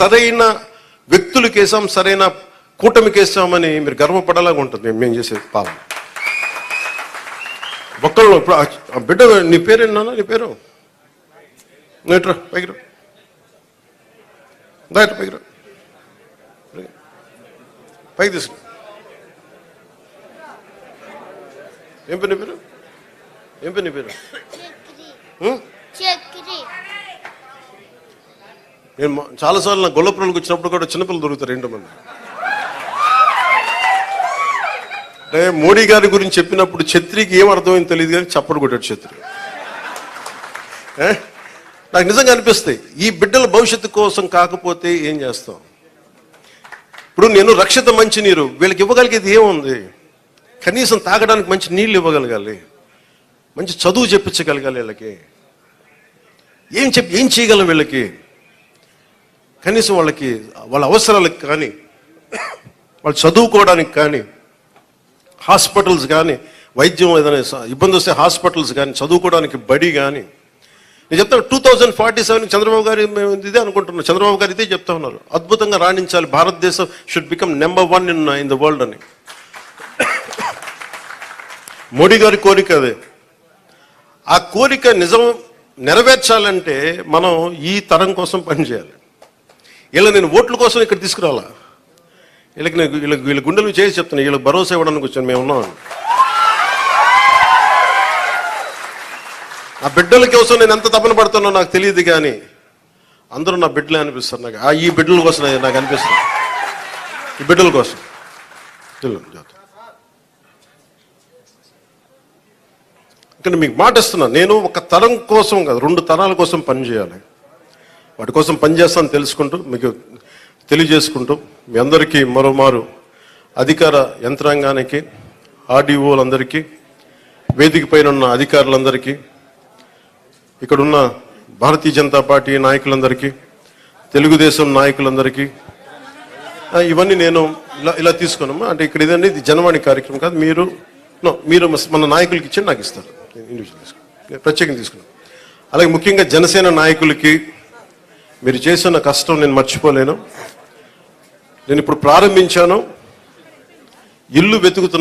సరైన వ్యక్తులకు వేసాం సరైన కూటమికి వేసామని మీరు గర్వపడేలాగా ఉంటుంది. మేము మేము చేసే పాలన. ఒక్కళ్ళు ఇప్పుడు బిడ్డ నీ పేరేనా నీ పేరు? నేట్రా పైకి రా. దా ఇట్రా పైకి తీసుకు ఏం పేరు నీ పేరు? ఏం పేరు నీ పేరు? నేను చాలాసార్లు నా గొల్లపురంకి వచ్చినప్పుడు కూడా చిన్నపిల్లలు దొరుకుతారు రెండు మంది అంటే మోడీ గారి గురించి చెప్పినప్పుడు ఛత్రికి ఏం అర్థమైంది తెలియదు కానీ చప్పడు కొట్టాడు ఛత్రి. నాకు నిజంగా అనిపిస్తాయి. ఈ బిడ్డల భవిష్యత్తు కోసం కాకపోతే ఏం చేస్తాం? ఇప్పుడు నేను రక్షిత మంచి నీరు వీళ్ళకి ఇవ్వగలిగేది ఏముంది? కనీసం తాగడానికి మంచి నీళ్ళు ఇవ్వగలగాలి. మంచి చదువు చెప్పించగలగాలి వీళ్ళకి. ఏం చెప్పి ఏం చేయగలం వీళ్ళకి? కనీసం వాళ్ళకి వాళ్ళ అవసరాలకు కానీ వాళ్ళు చదువుకోవడానికి కానీ హాస్పిటల్స్ కానీ వైద్యం ఏదైనా ఇబ్బంది వస్తే హాస్పిటల్స్ కానీ చదువుకోవడానికి బడి కానీ. నేను చెప్తాను two thousand forty seven Chandrababu గారు మేము ఇదే అనుకుంటున్నాం. చంద్రబాబు గారు ఇదే చెప్తా ఉన్నారు. అద్భుతంగా రాణించాలి. భారతదేశం should become number one in in the world అని. మోడీ గారి కోరిక అదే. ఆ కోరిక నిజం నెరవేర్చాలంటే మనం ఈ తరం కోసం పనిచేయాలి వీళ్ళ నేను ఓట్ల కోసం ఇక్కడ తీసుకురావాలా వీళ్ళకి నేను వీళ్ళకి వీళ్ళ గుండెలు చేసి చెప్తున్నాను వీళ్ళకి భరోసా ఇవ్వడానికి వచ్చాను మేము ఉన్నాం ఆ బిడ్డల కోసం నేను ఎంత తపన పడుతున్నా నాకు తెలియదు కానీ అందరూ నా బిడ్డలే అనిపిస్తారు నాకు. ఆ ఈ బిడ్డల కోసం నాకు- నాకు అనిపిస్తుంది. ఈ బిడ్డల కోసం. వెళ్ళు, ఇక్కడ మీకు మాట ఇస్తున్నా. నేను ఒక తరం కోసం కాదు రెండు తరాల కోసం పనిచేయాలి వాటి కోసం పనిచేస్తాను తెలుసుకుంటూ మీకు తెలియజేసుకుంటూ మీ అందరికీ మరోమారు అధికార యంత్రాంగానికి ఆర్డీఓలందరికీ వేదిక పైన ఉన్న అధికారులందరికీ ఇక్కడున్న భారతీయ జనతా పార్టీ నాయకులందరికీ తెలుగుదేశం నాయకులందరికీ ఇవన్నీ నేను ఇలా ఇలా తీసుకున్నాము అంటే ఇక్కడ ఇదండి ఇది జనవాణి కార్యక్రమం కాదు మీరు మీరు మన నాయకులకి ఇచ్చి నాకు ఇస్తారు. ఇండివిజువల్ తీసుకున్నాను. ప్రత్యేకంగా తీసుకున్నాను. అలాగే ముఖ్యంగా జనసేన నాయకులకి మీరు చేసిన కష్టం నేను మర్చిపోలేను. నేను ఇప్పుడు ప్రారంభించాను. ఇల్లు వెతుకుతున్న